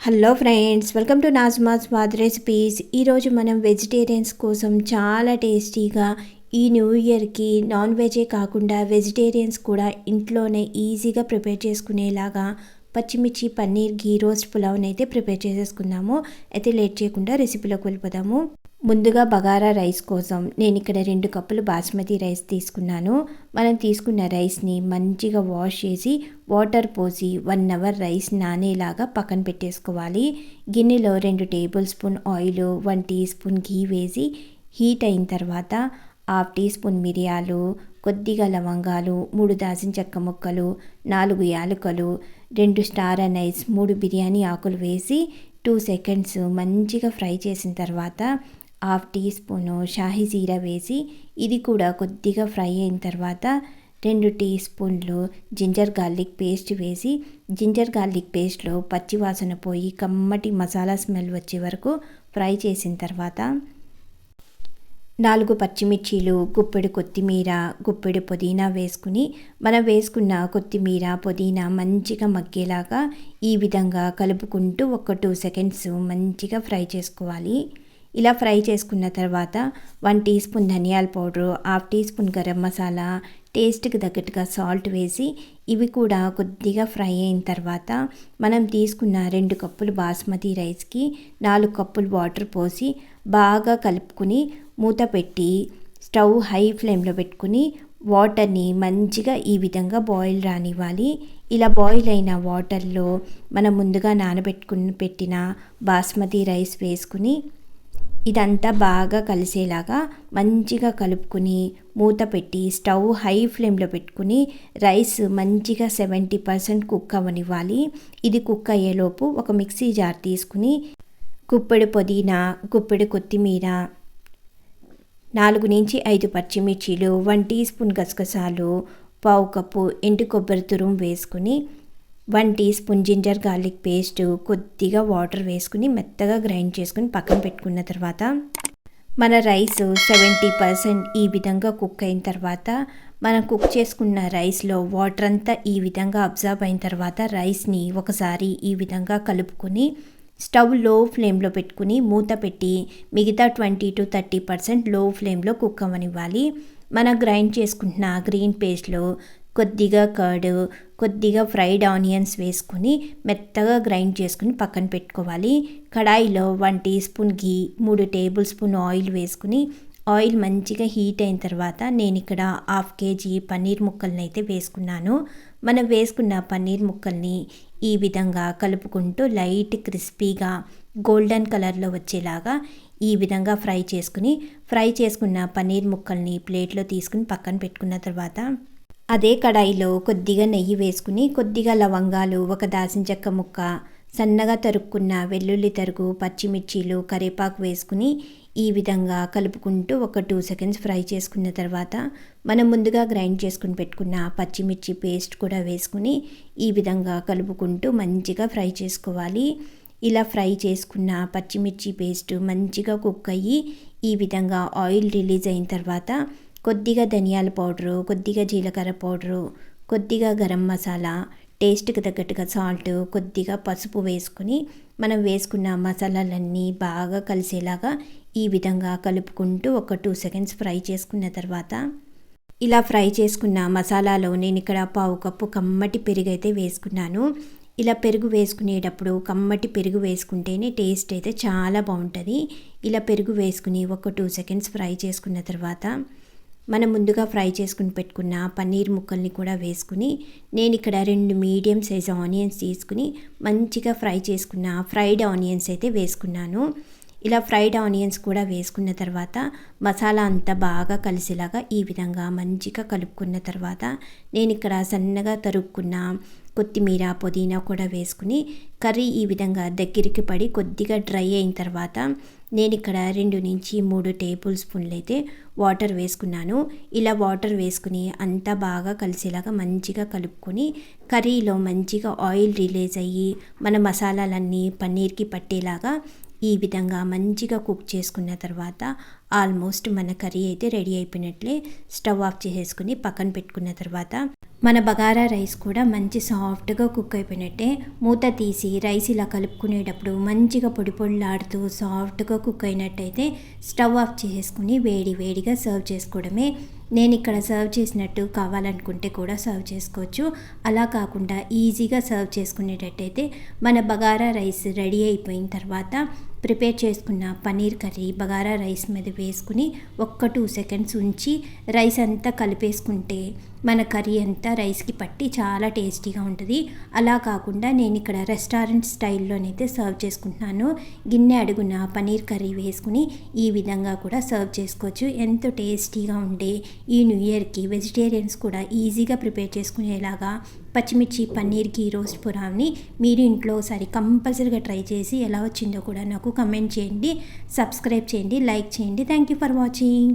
Hello friends welcome to Nazma's Swad recipes ఈరోజు మనం vegetarians కోసం చాలా టేస్టీగా ఈ న్యూ ఇయర్కి నాన్ వెజే కాకుండా వెజిటేరియన్స్ కూడా ఇంట్లోనే ఈజీగా ప్రిపేర్ చేసుకునేలాగా పచ్చిమిర్చి పన్నీర్ ఘీ రోస్ట్ పులావ్ని అయితే ప్రిపేర్ చేసేసుకుందాము. అయితే లేట్ చేయకుండా రెసిపీలోకి వెళ్ళిపోదాము. ముందుగా బగారా రైస్ కోసం నేను ఇక్కడ రెండు కప్పులు బాస్మతి రైస్ తీసుకున్నాను. మనం తీసుకున్న రైస్ని మంచిగా వాష్ చేసి వాటర్ పోసి వన్ అవర్ రైస్ నానేలాగా పక్కన పెట్టేసుకోవాలి. గిన్నెలో రెండు tablespoon oil one teaspoon ఘీ వేసి హీట్ అయిన తర్వాత హాఫ్ టీ స్పూన్ మిరియాలు కొద్దిగా లవంగాలు మూడు దాసిన చెక్క ముక్కలు నాలుగు యాలకులు రెండు స్టార్ అనైస్ మూడు బిర్యానీ ఆకులు వేసి టూ సెకండ్స్ మంచిగా ఫ్రై చేసిన తర్వాత హాఫ్ టీ స్పూను షాహీ జీరా వేసి ఇది కూడా కొద్దిగా ఫ్రై అయిన తర్వాత రెండు టీ స్పూన్లు జింజర్ గార్లిక్ పేస్ట్ వేసి జింజర్ గార్లిక్ పేస్ట్లో పచ్చివాసన పోయి కమ్మటి మసాలా స్మెల్ వచ్చే వరకు ఫ్రై చేసిన తర్వాత నాలుగు పచ్చిమిర్చీలు గుప్పెడు కొత్తిమీర గుప్పెడు పుదీనా వేసుకుని మనం వేసుకున్న కొత్తిమీర పుదీనా మంచిగా మగ్గేలాగా ఈ విధంగా కలుపుకుంటూ ఒక టూ సెకండ్స్ మంచిగా ఫ్రై చేసుకోవాలి. ఇలా ఫ్రై చేసుకున్న తర్వాత వన్ టీ స్పూన్ ధనియాల powder half teaspoon garam masala టేస్ట్కి తగ్గట్టుగా సాల్ట్ వేసి ఇవి కూడా కొద్దిగా ఫ్రై అయిన తర్వాత మనం తీసుకున్న రెండు కప్పులు బాస్మతి రైస్కి నాలుగు కప్పులు వాటర్ పోసి బాగా కలుపుకుని మూత పెట్టి స్టవ్ హై ఫ్లేమ్లో పెట్టుకుని వాటర్ని మంచిగా ఈ విధంగా బాయిల్ రానివ్వాలి. ఇలా బాయిల్ అయిన వాటర్లో మనం ముందుగా నానబెట్టుకుని పెట్టిన బాస్మతి రైస్ వేసుకుని ఇదంతా బాగా కలిసేలాగా మంచిగా కలుపుకుని మూత పెట్టి స్టవ్ హై ఫ్లేమ్లో పెట్టుకుని రైస్ మంచిగా సెవెంటీ పర్సెంట్ కుక్ అవ్వనివ్వాలి. ఇది కుక్ అయ్యేలోపు ఒక మిక్సీ జార్ తీసుకుని గుప్పెడు పుదీనా గుప్పెడు కొత్తిమీర నాలుగు నుంచి ఐదు పచ్చిమిర్చీలు వన్ టీ స్పూన్ గసగసాలు పావు కప్పు ఎండు కొబ్బరి తురుము వేసుకుని one teaspoon ginger garlic paste కొద్దిగా వాటర్ వేసుకుని మెత్తగా గ్రైండ్ చేసుకుని పక్కన పెట్టుకున్న తర్వాత మన రైస్ సెవెంటీ పర్సెంట్ ఈ విధంగా కుక్ అయిన తర్వాత మనం కుక్ చేసుకున్న రైస్లో వాటర్ అంతా ఈ విధంగా అబ్జర్వ్ అయిన తర్వాత రైస్ని ఒకసారి ఈ విధంగా కలుపుకొని స్టవ్లో ఫ్లేమ్లో పెట్టుకుని మూత పెట్టి మిగతా ట్వంటీ టు థర్టీ పర్సెంట్లో ఫ్లేమ్లో కుక్ అవ్వనివ్వాలి. మనం గ్రైండ్ చేసుకుంటున్న గ్రీన్ పేస్ట్లో కొద్దిగా కర్డ్ కొద్దిగా ఫ్రైడ్ ఆనియన్స్ వేసుకుని మెత్తగా గ్రైండ్ చేసుకుని పక్కన పెట్టుకోవాలి. కడాయిలో వన్ టీ స్పూన్ గీ మూడు టేబుల్ స్పూన్ ఆయిల్ వేసుకుని ఆయిల్ మంచిగా హీట్ అయిన తర్వాత నేను ఇక్కడ హాఫ్ కేజీ పన్నీర్ ముక్కల్ని అయితే వేసుకున్నాను. మనం వేసుకున్న పన్నీర్ ముక్కల్ని ఈ విధంగా కలుపుకుంటూ లైట్ క్రిస్పీగా గోల్డెన్ కలర్లో వచ్చేలాగా ఈ విధంగా ఫ్రై చేసుకుని ఫ్రై చేసుకున్న పన్నీర్ ముక్కల్ని ప్లేట్లో తీసుకుని పక్కన పెట్టుకున్న తర్వాత అదే కడాయిలో కొద్దిగా నెయ్యి వేసుకుని కొద్దిగా లవంగాలు ఒక దాసిన చెక్క ముక్క సన్నగా తరుక్కున్న వెల్లుల్లి తరుగు పచ్చిమిర్చీలు కరివేపాకు వేసుకుని ఈ విధంగా కలుపుకుంటూ ఒక టూ సెకండ్స్ ఫ్రై చేసుకున్న తర్వాత మనం ముందుగా గ్రైండ్ చేసుకుని పెట్టుకున్న పచ్చిమిర్చి పేస్ట్ కూడా వేసుకుని ఈ విధంగా కలుపుకుంటూ మంచిగా ఫ్రై చేసుకోవాలి. ఇలా ఫ్రై చేసుకున్న పచ్చిమిర్చి పేస్ట్ మంచిగా కుక్ అయ్యి ఈ విధంగా ఆయిల్ రిలీజ్ అయిన తర్వాత కొద్దిగా ధనియాల పౌడరు కొద్దిగా జీలకర్ర పౌడరు కొద్దిగా గరం మసాలా టేస్ట్కి తగ్గట్టుగా సాల్ట్ కొద్దిగా పసుపు వేసుకుని మనం వేసుకున్న మసాలాలన్నీ బాగా కలిసేలాగా ఈ విధంగా కలుపుకుంటూ ఒక టూ సెకండ్స్ ఫ్రై చేసుకున్న తర్వాత ఇలా ఫ్రై చేసుకున్న మసాలాలో నేను ఇక్కడ పావు కప్పు కమ్మటి పెరుగు అయితే వేసుకున్నాను. ఇలా పెరుగు వేసుకునేటప్పుడు కమ్మటి పెరుగు వేసుకుంటేనే టేస్ట్ అయితే చాలా బాగుంటుంది. ఇలా పెరుగు వేసుకుని ఒక టూ సెకండ్స్ ఫ్రై చేసుకున్న తర్వాత మనం ముందుగా ఫ్రై చేసుకుని పెట్టుకున్న పన్నీర్ ముక్కల్ని కూడా వేసుకుని నేను ఇక్కడ రెండు మీడియం సైజ్ ఆనియన్స్ తీసుకుని మంచిగా ఫ్రై చేసుకున్న ఫ్రైడ్ ఆనియన్స్ అయితే వేసుకున్నాను. ఇలా ఫ్రైడ్ ఆనియన్స్ కూడా వేసుకున్న తర్వాత మసాలా అంతా బాగా కలిసేలాగా ఈ విధంగా మంచిగా కలుపుకున్న తర్వాత నేను ఇక్కడ సన్నగా తరుక్కున్న కొత్తిమీర పుదీనా కూడా వేసుకుని కర్రీ ఈ విధంగా దగ్గరికి పడి కొద్దిగా డ్రై అయిన తర్వాత నేను ఇక్కడ రెండు నుంచి మూడు టేబుల్ స్పూన్లు అయితే వాటర్ వేసుకున్నాను. ఇలా వాటర్ వేసుకుని అంతా బాగా కలిసేలాగా మంచిగా కలుపుకొని కర్రీలో మంచిగా ఆయిల్ రిలీజ్ అయ్యి మన మసాలాలన్నీ పన్నీర్కి పట్టేలాగా ఈ విధంగా మంచిగా కుక్ చేసుకున్న తర్వాత ఆల్మోస్ట్ మన కర్రీ అయితే రెడీ అయిపోయినట్లే స్టవ్ ఆఫ్ చేసేసుకుని పక్కన పెట్టుకున్న తర్వాత మన బగారా రైస్ కూడా మంచి సాఫ్ట్గా కుక్ అయిపోయినట్టే మూత తీసి రైస్ ఇలా కలుపుకునేటప్పుడు మంచిగా పొడి పొడిలాడుతూ సాఫ్ట్గా కుక్ అయినట్టయితే స్టవ్ ఆఫ్ చేసుకుని వేడి వేడిగా సర్వ్ చేసుకోవడమే. నేను ఇక్కడ సర్వ్ చేసినట్టు కావాలనుకుంటే కూడా సర్వ్ చేసుకోవచ్చు. అలా కాకుండా ఈజీగా సర్వ్ చేసుకునేటట్టయితే మన బగారా రైస్ రెడీ అయిపోయిన తర్వాత ప్రిపేర్ చేసుకున్న పన్నీర్ కర్రీ బగారా రైస్ మీద వేసుకుని ఒక్క టూ సెకండ్స్ ఉంచి రైస్ అంతా కలిపేసుకుంటే మన కర్రీ అంతా రైస్కి పట్టి చాలా టేస్టీగా ఉంటుంది. అలా కాకుండా నేను ఇక్కడ రెస్టారెంట్ స్టైల్లోనైతే సర్వ్ చేసుకుంటున్నాను. గిన్నె అడుగున పన్నీర్ కర్రీ వేసుకుని ఈ విధంగా కూడా సర్వ్ చేసుకోవచ్చు. ఎంతో టేస్టీగా ఉండే ఈ న్యూ ఇయర్కి వెజిటేరియన్స్ కూడా ఈజీగా ప్రిపేర్ చేసుకునేలాగా పచ్చిమిర్చి పన్నీర్కి రోస్ట్ పురావ్ని మీరు ఇంట్లో ఒకసారి కంపల్సరీగా ట్రై చేసి ఎలా వచ్చిందో కూడా నాకు నాకు కమెంట్ చేయండి సబ్స్క్రైబ్ చేయండి లైక్ చేయండి. Thank you for watching